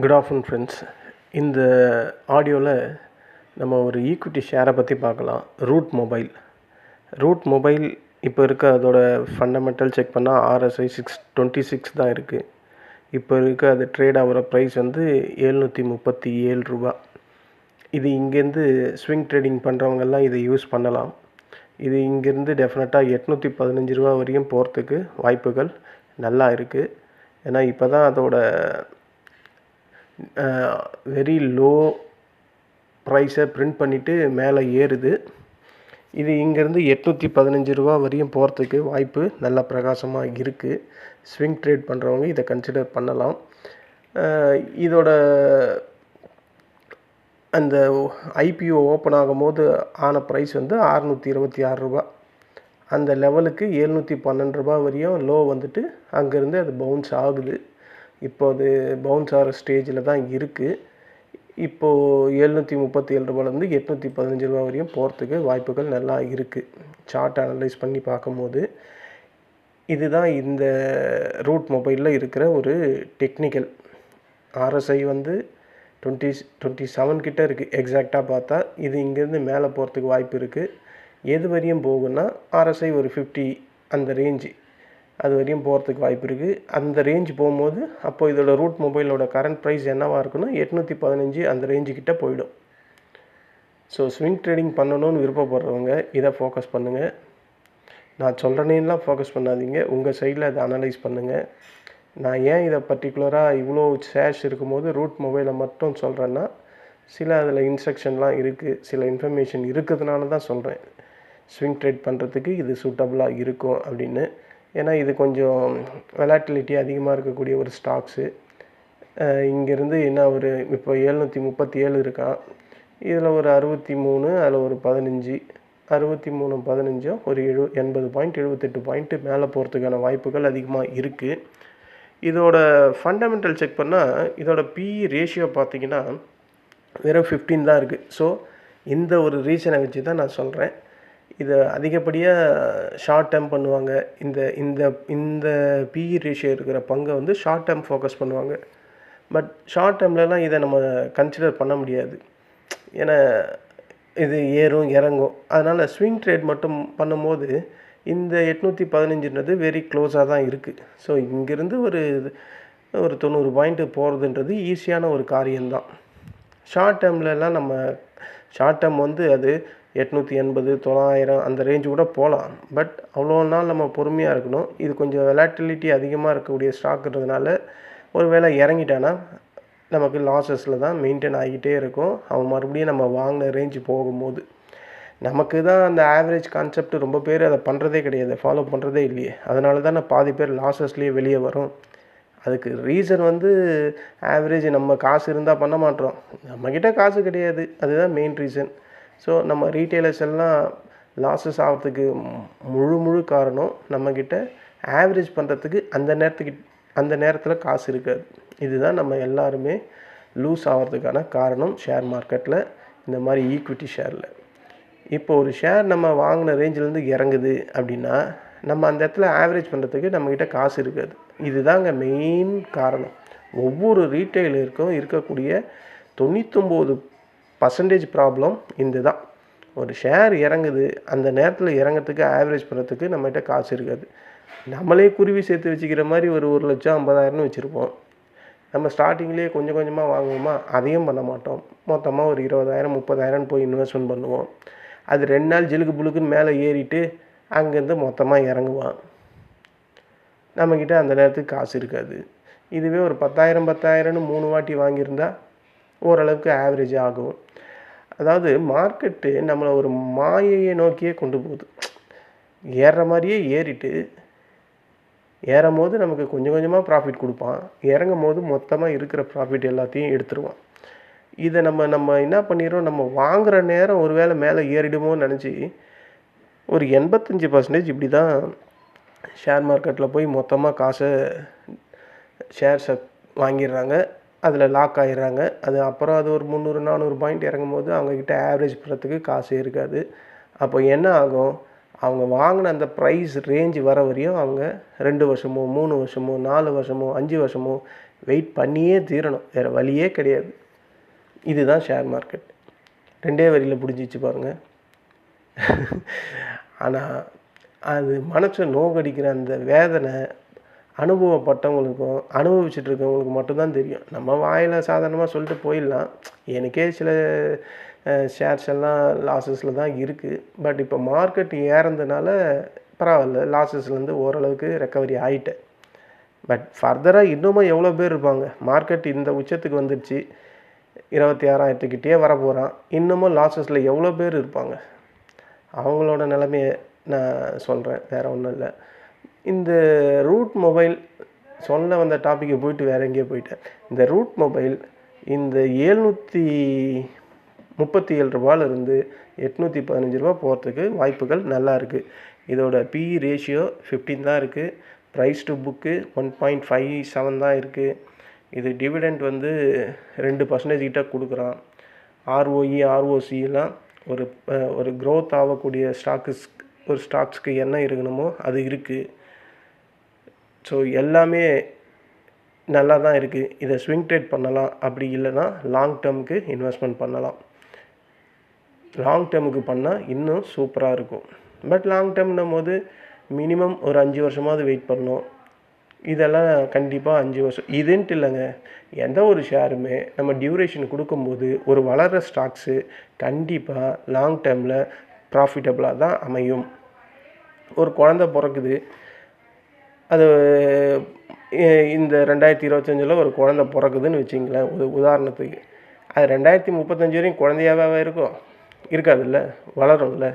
Good afternoon friends இந்த ஆடியோவில் நம்ம ஒரு ஈக்விட்டி ஷேரை பற்றி பார்க்கலாம். ரூட் மொபைல் ரூட் மொபைல் இப்போ இருக்க அதோட ஃபண்டமெண்டல் செக் பண்ணால் ஆர்எஸ்ஐ சிக்ஸ் டுவெண்ட்டி சிக்ஸ் தான் இருக்குது இப்போ இருக்க அது ட்ரேட் ஆகிற ப்ரைஸ் வந்து எழுநூற்றி முப்பத்தி ஏழு ரூபா. இது இங்கேருந்து ஸ்விங் ட்ரேடிங் பண்ணுறவங்கெல்லாம் இதை யூஸ் பண்ணலாம். இது இங்கேருந்து டெஃபினட்டாக எட்நூற்றி பதினஞ்சு ரூபா வரையும் போகிறதுக்கு வாய்ப்புகள் நல்லா இருக்குது ஏன்னா இப்போ தான் அதோட வெரி லோ ப்ரைஸை பிரிண்ட் பண்ணிவிட்டு மேலே ஏறுது. இது இங்கேருந்து எட்நூற்றி பதினஞ்சு ரூபா வரையும் போகிறதுக்கு வாய்ப்பு நல்ல பிரகாசமாக இருக்குது ஸ்விங் ட்ரேட் பண்ணுறவங்க இதை கன்சிடர் பண்ணலாம். இதோட அந்த ஐபிஓ ஓப்பன் ஆகும்போது ஆன ப்ரைஸ் வந்து அறநூற்றி இருபத்தி ஆறு ரூபா. அந்த லெவலுக்கு எழுநூற்றி பன்னெண்டு ரூபா வரையும் லோ வந்துட்டு அங்கேருந்து அது பவுன்ஸ் ஆகுது. இப்போ அது பவுன்ஸ் ஆகிற ஸ்டேஜில் தான் இருக்குது இப்போது எழுநூற்றி முப்பத்தி ஏழு ரூபாலேருந்து எட்நூற்றி பதினஞ்சு ரூபா வரையும் போகிறதுக்கு வாய்ப்புகள் நல்லா இருக்குது சார்ட் அனலைஸ் பண்ணி பார்க்கும்போது இதுதான் இந்த ரூட் மொபைலில் இருக்கிற ஒரு டெக்னிக்கல் ஆர்எஸ்ஐ வந்து டுவெண்ட்டி டுவெண்ட்டி செவன் கிட்டே இருக்குது எக்ஸாக்டாக பார்த்தா இது இங்கேருந்து மேலே போகிறதுக்கு வாய்ப்பு இருக்குது எது வரையும் போகுன்னா ஆர்எஸ்ஐ ஒரு ஃபிஃப்டி அந்த ரேஞ்சு அது வரையும் போகிறதுக்கு வாய்ப்பு இருக்குது அந்த ரேஞ்ச் போகும்போது அப்போ இதோட ரூட் மொபைலோட கரண்ட் ப்ரைஸ் என்னவாக இருக்குன்னா எட்நூற்றி பதினஞ்சு அந்த ரேஞ்சு கிட்டே போயிடும். ஸோ ஸ்விங் ட்ரேடிங் பண்ணணும்னு விருப்பப்படுறவங்க இதை ஃபோக்கஸ் பண்ணுங்கள் நான் சொல்கிறேனேலாம் ஃபோக்கஸ் பண்ணாதீங்க. உங்கள் சைடில் அதை அனலைஸ் பண்ணுங்கள் நான் ஏன் இதை பர்டிகுலராக இவ்வளோ ஷேர்ஸ் இருக்கும்போது ரூட் மொபைலை மட்டும் சொல்கிறேன்னா சில அதில் இன்ஸ்ட்ரக்ஷன்லாம் இருக்குது சில இன்ஃபர்மேஷன் இருக்கிறதுனால தான் சொல்கிறேன் ஸ்விங் ட்ரேட் பண்ணுறதுக்கு இது சூட்டபுளாக இருக்கும் அப்படின்னு. ஏன்னா இது கொஞ்சம் வெலாட்டிலிட்டி அதிகமாக இருக்கக்கூடிய ஒரு ஸ்டாக்ஸு இங்கேருந்து என்ன ஒரு இப்போ ஏழ்நூற்றி முப்பத்தி ஏழு இருக்கான் இதில் ஒரு அறுபத்தி மூணு அதில் ஒரு பதினஞ்சு. அறுபத்தி மூணு பதினஞ்சும் ஒரு எழு எண்பது பாயிண்ட் எழுபத்தெட்டு பாயிண்ட்டு மேலே போகிறதுக்கான வாய்ப்புகள் அதிகமாக இருக்குது இதோட ஃபண்டமெண்டல் செக் பண்ணால் இதோட பிஇ ரேஷியோ பார்த்தீங்கன்னா வெறும் ஃபிஃப்டீன் தான் இருக்குது ஸோ இந்த ஒரு ரீசனை வச்சு தான் நான் சொல்கிறேன் இதை அதிகப்படியாக ஷார்ட் டேர்ம் பண்ணுவாங்க. இந்த இந்த இந்த பிஇ ரேஷியோ இருக்கிற பங்கை வந்து ஷார்ட் டேர்ம் ஃபோக்கஸ் பண்ணுவாங்க. பட் ஷார்ட் டேர்ம்லலாம் இதை நம்ம கன்சிடர் பண்ண முடியாது. ஏன்னா இது ஏறும் இறங்கும். அதனால் ஸ்விங் ட்ரேட் மட்டும் பண்ணும்போது இந்த எட்நூற்றி பதினஞ்சுன்றது வெரி க்ளோஸாக தான் இருக்குது ஸோ இங்கேருந்து ஒரு ஒரு தொண்ணூறு பாயிண்ட்டு போகிறதுன்றது ஈஸியான ஒரு காரியம்தான். ஷார்ட் டேர்ம்லலாம் நம்ம ஷார்ட் டேர்ம் வந்து அது எட்நூற்றி எண்பது தொள்ளாயிரம் அந்த ரேஞ்சு கூட போகலாம். பட் அவ்வளோ நாள் நம்ம பொறுமையாக இருக்கணும். இது கொஞ்சம் வெலாட்டிலிட்டி அதிகமாக இருக்கக்கூடிய ஸ்டாக்குன்றதுனால ஒரு வேளை இறங்கிட்டானா நமக்கு லாஸஸில் தான் மெயின்டைன் ஆகிட்டே இருக்கும். அவன் மறுபடியும் நம்ம வாங்கின ரேஞ்சு போகும்போது. நமக்கு தான் அந்த ஆவரேஜ் கான்செப்ட் ரொம்ப பேர் அதை பண்ணுறதே கிடையாது. ஃபாலோ பண்ணுறதே இல்லையே. அதனால தான் பாதி பேர் லாஸஸ்லேயே வெளியே வரும். அதுக்கு ரீசன் வந்து ஆவரேஜ் நம்ம காசு இருந்தால் பண்ண மாட்டோம். நம்மக்கிட்ட காசு கிடையாது. அதுதான் மெயின் ரீசன் ஸோ நம்ம ரீட்டைலர்ஸ் எல்லாம் லாஸஸ் ஆகிறதுக்கு முழு முழு காரணம் நம்மக்கிட்ட ஆவரேஜ் பண்ணுறதுக்கு அந்த நேரத்துக்கு அந்த நேரத்தில் காசு இருக்காது. இதுதான் நம்ம எல்லாருமே லூஸ் ஆகிறதுக்கான காரணம் ஷேர் மார்க்கெட்டில் இந்த மாதிரி ஈக்விட்டி ஷேரில் இப்போ ஒரு ஷேர் நம்ம வாங்கின ரேஞ்சிலேருந்து இறங்குது அப்படின்னா நம்ம அந்த இடத்துல ஆவரேஜ் பண்ணுறதுக்கு நம்மக்கிட்ட காசு இருக்காது. இதுதாங்க மெயின் காரணம். ஒவ்வொரு ரீட்டைலருக்கும் இருக்கக்கூடிய தொண்ணூத்தொம்பது பர்சன்டேஜ் ப்ராப்ளம் இந்த தான் ஒரு ஷேர் இறங்குது அந்த நேரத்தில் இறங்கிறதுக்கு ஆவரேஜ் பண்ணுறதுக்கு நம்மகிட்ட காசு இருக்காது. நம்மளே குருவி சேர்த்து வச்சுக்கிற மாதிரி ஒரு ஒரு லட்சம் ஐம்பதாயிரம்னு வச்சுருப்போம். நம்ம ஸ்டார்டிங்லேயே கொஞ்சம் கொஞ்சமாக வாங்குவோமா? அதையும் பண்ண மாட்டோம். மொத்தமாக ஒரு இருபதாயிரம் முப்பதாயிரம் போய் இன்வெஸ்ட்மெண்ட் பண்ணுவோம். அது ரெண்டு நாள் ஜிலுக்கு புழுக்குன்னு மேலே ஏறிட்டு அங்கேருந்து மொத்தமாக இறங்குவான். நம்மக்கிட்ட அந்த நேரத்துக்கு காசு இருக்காது. இதுவே ஒரு பத்தாயிரம் பத்தாயிரம்னு மூணு வாட்டி வாங்கியிருந்தா ஓரளவுக்கு ஆவரேஜ் ஆகும். அதாவது மார்க்கெட்டு நம்மளை ஒரு மாயையை நோக்கியே கொண்டு போகுது. ஏறுற மாதிரியே ஏறிட்டு ஏறும் போது நமக்கு கொஞ்சம் கொஞ்சமாக ப்ராஃபிட் கொடுப்பான். இறங்கும் போது மொத்தமாக இருக்கிற ப்ராஃபிட் எல்லாத்தையும் எடுத்துருவான். இதை நம்ம நம்ம என்ன பண்ணிடுறோம்? நம்ம வாங்குகிற நேரம் ஒரு வேளை மேலே ஏறிடுமோன்னு நினச்சி ஒரு எண்பத்தஞ்சு பர்சன்டேஜ் இப்படி தான் ஷேர் மார்க்கெட்டில் போய் மொத்தமாக காசை ஷேர்ஸை வாங்கிடுறாங்க. அதில் லாக் ஆகிடுறாங்க அது அப்புறம் அது ஒரு முந்நூறு நானூறு பாயிண்ட் இறங்கும் போது அவங்கக்கிட்ட ஆவரேஜ் பண்ணுறதுக்கு காசே இருக்காது. அப்போ என்ன ஆகும்? அவங்க வாங்கின அந்த ப்ரைஸ் ரேஞ்சு வர வரையும் அவங்க ரெண்டு வருஷமோ மூணு வருஷமோ நாலு வருஷமோ அஞ்சு வருஷமோ வெயிட் பண்ணியே தீரணும். வேறு வழியே கிடையாது. இதுதான் ஷேர் மார்க்கெட். ரெண்டே வரியில் பிடிச்சிச்சு பாருங்கள் ஆனால் அது மனசை நோகடிக்கிற அந்த வேதனை அனுபவப்பட்டவங்களுக்கும் அனுபவிச்சுட்டு இருக்கவங்களுக்கு மட்டும்தான் தெரியும். நம்ம வாயில் சாதாரணமாக சொல்லிட்டு போயிடலாம். எனக்கே சில ஷேர்ஸ் எல்லாம் லாஸஸில் தான் இருக்குது பட் இப்போ மார்க்கெட் ஏறதுனால பரவாயில்ல லாஸஸ்லேருந்து ஓரளவுக்கு ரெக்கவரி ஆகிட்டேன் பட் ஃபர்தராக இன்னுமும் எவ்வளோ பேர் இருப்பாங்க? மார்க்கெட் இந்த உச்சத்துக்கு வந்துடுச்சு. இருபத்தி ஆறாயிரத்துக்கிட்டே வர போகிறான் இன்னமும் லாஸஸில் எவ்வளோ பேர் இருப்பாங்க? அவங்களோட நிலைமையை நான் சொல்கிறேன் வேறு ஒன்றும் இல்லை. இந்த ரூட் மொபைல் சொல்ல வந்த டாப்பிக்கை போயிட்டு வேறு எங்கேயோ போயிட்டேன். இந்த ரூட் மொபைல் இந்த ஏழ்நூற்றி முப்பத்தி ஏழு ரூபாயிலிருந்து எட்நூற்றி பதினஞ்சு ரூபா போகிறதுக்கு வாய்ப்புகள் நல்லா இருக்குது இதோட பிஇ ரேஷியோ ஃபிஃப்டீன் தான் இருக்குது price to book one point five seven தான் இருக்குது இது டிவிடெண்ட் வந்து ரெண்டு பர்சன்டேஜ் கிட்ட கொடுக்குறான். ஆர்ஓஇ ஆர்ஓசிலாம் ஒரு ஒரு க்ரோத் ஆகக்கூடிய ஸ்டாக்கு ஒரு ஸ்டாக்ஸ்க்கு என்ன இருக்கணுமோ அது இருக்குது ஸோ எல்லாமே நல்லா தான் இருக்குது இதை ஸ்விங் ட்ரேட் பண்ணலாம். அப்படி இல்லைன்னா லாங் டேர்முக்கு இன்வெஸ்ட்மெண்ட் பண்ணலாம். லாங் டேர்முக்கு பண்ணால் இன்னும் சூப்பராக இருக்கும். பட் லாங் டேர்ம்னும் போது மினிமம் ஒரு அஞ்சு வருஷமாவது வெயிட் பண்ணணும். இதெல்லாம் கண்டிப்பாக அஞ்சு வருஷம். இதுன்ட்டு இல்லைங்க. எந்த ஒரு ஷேருமே நம்ம டியூரேஷன் கொடுக்கும்போது ஒரு வளர்கிற ஸ்டாக்ஸு கண்டிப்பாக லாங் டேர்மில் ப்ராஃபிட்டபுளாக தான் அமையும். ஒரு குழந்த பிறக்குது. அது இந்த ரெண்டாயிரத்தி இருபத்தஞ்சில் ஒரு குழந்த பிறக்குதுன்னு வச்சிங்களேன். ஒரு உதாரணத்துக்கு. அது ரெண்டாயிரத்தி முப்பத்தஞ்சு வரையும் குழந்தையாகவே இருக்கும். இருக்காதுல்ல? வளரும்ல?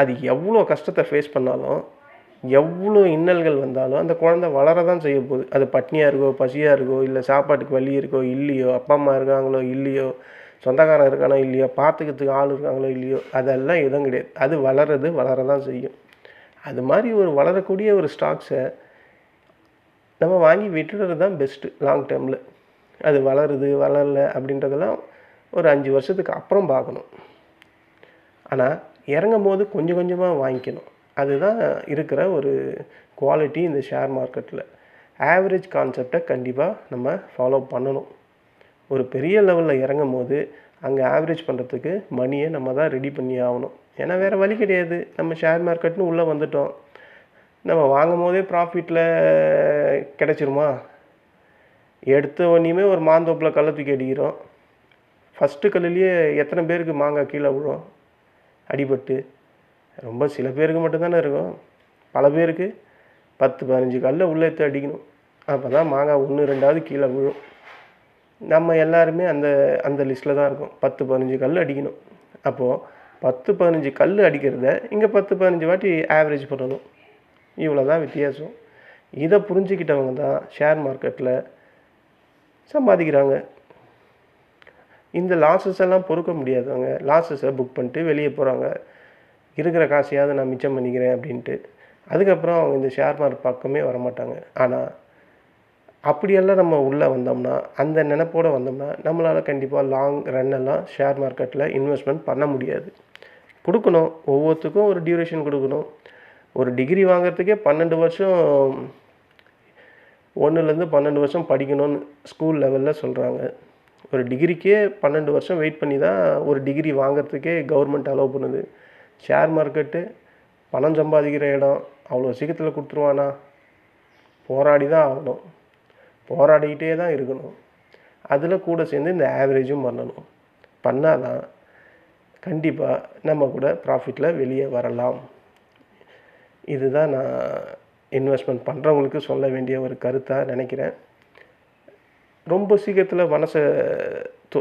அது எவ்வளோ கஷ்டத்தை ஃபேஸ் பண்ணாலும் எவ்வளோ இன்னல்கள் வந்தாலும் அந்த குழந்தை வளர தான் செய்ய போகுது. அது பட்னியாக இருக்கோ பசியாக இருக்கோ இல்லை சாப்பாட்டுக்கு வலி இருக்கோ இல்லையோ அப்பா அம்மா இருக்காங்களோ இல்லையோ சொந்தக்காரன் இருக்கானோ இல்லையோ பார்த்துக்கிறதுக்கு ஆள் இருக்காங்களோ இல்லையோ அதெல்லாம் எதுவும் கிடையாது. அது வளருது வளர தான் செய்யும். அது மாதிரி ஒரு வளரக்கூடிய ஒரு ஸ்டாக்ஸை நம்ம வாங்கி விட்டுறது தான் பெஸ்ட்டு லாங் டேர்மில் அது வளருது வளரல அப்படின்றதெல்லாம் ஒரு அஞ்சு வருஷத்துக்கு அப்புறம் பார்க்கணும். ஆனால் இறங்கும் போது கொஞ்சம் கொஞ்சமாக வாங்கிக்கணும். அதுதான் இருக்கிற ஒரு குவாலிட்டி இந்த ஷேர் மார்க்கெட்டில் ஆவரேஜ் கான்செப்டை கண்டிப்பாக நம்ம ஃபாலோ பண்ணணும். ஒரு பெரிய லெவலில் இறங்கும் போது அங்கே ஆவரேஜ் பண்ணுறதுக்கு மணியை நம்ம தான் ரெடி பண்ணி ஆகணும். ஏன்னா வேறு வழி கிடையாது. நம்ம ஷேர் மார்க்கெட்னு உள்ளே வந்துட்டோம். நம்ம வாங்கும் போதே ப்ராஃபிட்டில் கிடச்சிருமா? எடுத்த உடனேயுமே ஒரு மாந்தோப்பில் கள்ள தூக்கி அடிக்கிறோம். ஃபஸ்ட்டு கல்லுலேயே எத்தனை பேருக்கு மாங்காய் கீழே விழும்? அடிபட்டு. ரொம்ப சில பேருக்கு மட்டும்தானே இருக்கும். பல பேருக்கு பத்து பதினஞ்சு கல்லை உள்ளே எடுத்து அடிக்கணும். அப்போ தான் மாங்காய் ஒன்று ரெண்டாவது கீழே விழும். நம்ம எல்லாருமே அந்த அந்த லிஸ்ட்டில் தான் இருக்கோம். பத்து பதினஞ்சு கல் அடிக்கணும். அப்போது பத்து பதினஞ்சு கல் அடிக்கிறத இங்கே பத்து பதினஞ்சு வாட்டி ஆவரேஜ் பண்ணணும் இவ்வளோ தான் வித்தியாசம். இதை புரிஞ்சுக்கிட்டவங்க தான் ஷேர் மார்க்கெட்டில் சம்பாதிக்கிறாங்க. இந்த லாஸஸ் எல்லாம் பொறுக்க முடியாதவங்க லாஸஸை புக் பண்ணிட்டு வெளியே போகிறாங்க இருக்கிற காசையாவது நான் மிச்சம் பண்ணிக்கிறேன் அப்படின்ட்டு. அதுக்கப்புறம் அவங்க இந்த ஷேர் மார்க்கெட் பக்கமே வரமாட்டாங்க. ஆனால் அப்படியெல்லாம் நம்ம உள்ளே வந்தோம்னா அந்த நினப்போட வந்தோம்னா நம்மளால் கண்டிப்பாக லாங் ரன்னெல்லாம் ஷேர் மார்க்கெட்டில் இன்வெஸ்ட்மெண்ட் பண்ண முடியாது. கொடுக்கணும். ஒவ்வொருத்துக்கும் ஒரு டியூரேஷன் கொடுக்கணும். ஒரு டிகிரி வாங்குறதுக்கே பன்னெண்டு வருஷம் ஒன்றுலேருந்து பன்னெண்டு வருஷம் படிக்கணும்னு ஸ்கூல் லெவலில் சொல்கிறாங்க ஒரு டிகிரிக்கே பன்னெண்டு வருஷம் வெயிட் பண்ணி தான் ஒரு டிகிரி வாங்குறதுக்கே கவர்மெண்ட் அலோவ் பண்ணுது. ஷேர் மார்க்கெட்டு பணம் சம்பாதிக்கிற இடம் அவ்வளோ சீக்கிரத்தில் கொடுத்துருவானா? போராடி தான் ஆகணும். போராடிக்கிட்டே தான் இருக்கணும். அதில் கூட சேர்ந்து இந்த ஆவரேஜும் பண்ணணும். பண்ணால் தான் கண்டிப்பாக நம்ம கூட ப்ராஃபிட்டில் வெளியே வரலாம். இதுதான் நான் இன்வெஸ்ட்மெண்ட் பண்ணுறவங்களுக்கு சொல்ல வேண்டிய ஒரு கருத்தாக நினைக்கிறேன். ரொம்ப சீக்கிரத்தில் மனசை தோ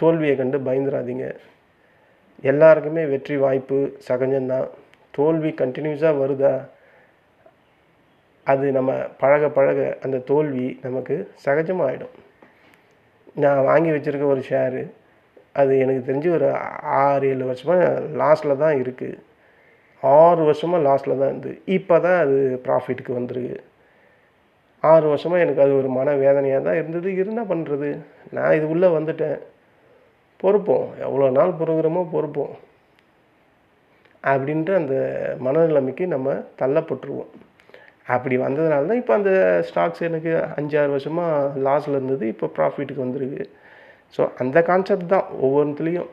தோல்வியை கண்டு பயந்துடாதீங்க எல்லாருக்குமே வெற்றி வாய்ப்பு சகஜம்தான். தோல்வி கண்டினியூஸாக வருதா? அது நம்ம பழக பழக அந்த தோல்வி நமக்கு சகஜமாகிடும் நான் வாங்கி வச்சுருக்க ஒரு ஷேரு அது எனக்கு தெரிஞ்சு ஒரு ஆறு ஏழு வருஷமாக லாஸில் தான் இருக்குது ஆறு வருஷமாக லாஸில் தான் இருந்து இப்போ தான் அது ப்ராஃபிட்டுக்கு வந்துருக்கு. ஆறு வருஷமாக எனக்கு அது ஒரு மன வேதனையாக தான் இருந்தது. என்ன பண்ணுறது நான் இது உள்ளே வந்துட்டேன். பொறுப்போம். எவ்வளோ நாள் பொறுக்கிறோமோ பொறுப்போம். அப்படின்ற அந்த மனநிலைமைக்கு நம்ம தள்ளப்பட்டுருவோம். அப்படி வந்ததுனால தான் இப்போ அந்த ஸ்டாக்ஸ் எனக்கு அஞ்சாறு வருஷமாக லாஸில் இருந்தது இப்போ ப்ராஃபிட்டுக்கு வந்திருக்கு. ஸோ அந்த கான்செப்ட் தான். ஒவ்வொன்றுத்துலேயும்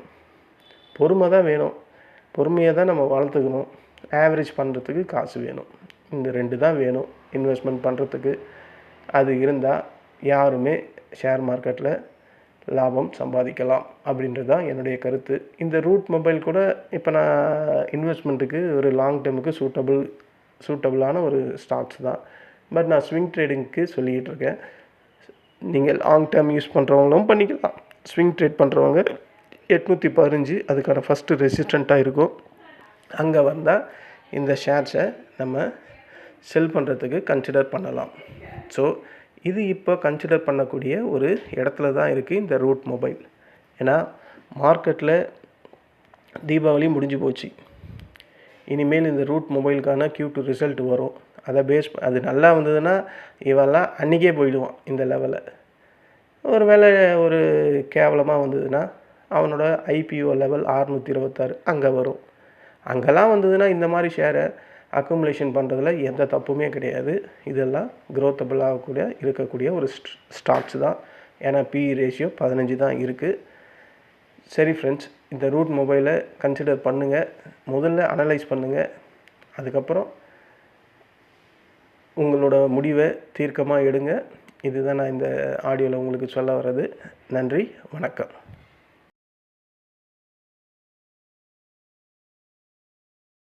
பொறுமை தான் வேணும். பொறுமையை தான் நம்ம வளர்த்துக்கணும். ஆவரேஜ் பண்ணுறதுக்கு காசு வேணும். இந்த ரெண்டு தான் வேணும். இன்வெஸ்ட்மெண்ட் பண்ணுறதுக்கு அது இருந்தால் யாருமே ஷேர் மார்க்கெட்டில் லாபம் சம்பாதிக்கலாம் அப்படின்றது தான் என்னுடைய கருத்து. இந்த ரூட் மொபைல் கூட இப்போ நான் இன்வெஸ்ட்மெண்ட்டுக்கு ஒரு லாங் டேர்முக்கு சூட்டபிள் சூட்டபிளான ஒரு ஸ்டாக்ஸ் தான். பட் நான் ஸ்விங் ட்ரேடிங்க்கு சொல்லிக்கிட்டு இருக்கேன் நீங்கள் லாங் டேர்ம் யூஸ் பண்ணுறவங்களும் பண்ணிக்கலாம். ஸ்விங் ட்ரேட் பண்ணுறவங்க எட்நூற்றி பதினஞ்சு அதுக்கான ஃபஸ்ட்டு ரெசிஸ்டண்ட்டாக இருக்கும். அங்கே வந்தால் இந்த ஷேர்ஸை நம்ம செல் பண்ணுறதுக்கு கன்சிடர் பண்ணலாம். ஸோ இது இப்போ கன்சிடர் பண்ணக்கூடிய ஒரு இடத்துல தான் இருக்குது இந்த ரூட் மொபைல். ஏன்னா மார்க்கெட்டில் தீபாவளி முடிஞ்சு போச்சு. இனிமேல் இந்த ரூட் மொபைலுக்கான கியூ டூ ரிசல்ட் வரும். அதை பேஸ் அது நல்லா வந்ததுன்னா இவெல்லாம் அன்றைக்கே போயிடுவான் இந்த லெவலில் ஒரு வேளை ஒரு கேவலமாக வந்ததுன்னா அவனோட ஐபிஓ லெவல் அறுநூற்றி இருபத்தாறு அங்கே வரும். அங்கெல்லாம் வந்ததுன்னா இந்த மாதிரி ஷேரை அக்குமுலேஷன் பண்ணுறதுல எந்த தப்புமே கிடையாது. இதெல்லாம் க்ரோத்தபிளாக ஆகக்கூடிய இருக்கக்கூடிய ஒரு ஸ்டாக்ஸ் தான். ஏன்னா பி ரேஷியோ பதினஞ்சு தான் இருக்குது சரி ஃப்ரெண்ட்ஸ் இந்த ரூட் மொபைலை கன்சிடர் பண்ணுங்கள் முதல்ல அனலைஸ் பண்ணுங்கள் அதுக்கப்புறம் உங்களோட முடிவை தீர்க்கமாக எடுங்க. இதுதான் நான் இந்த ஆடியோவில் உங்களுக்கு சொல்ல வர்றது. நன்றி வணக்கம்.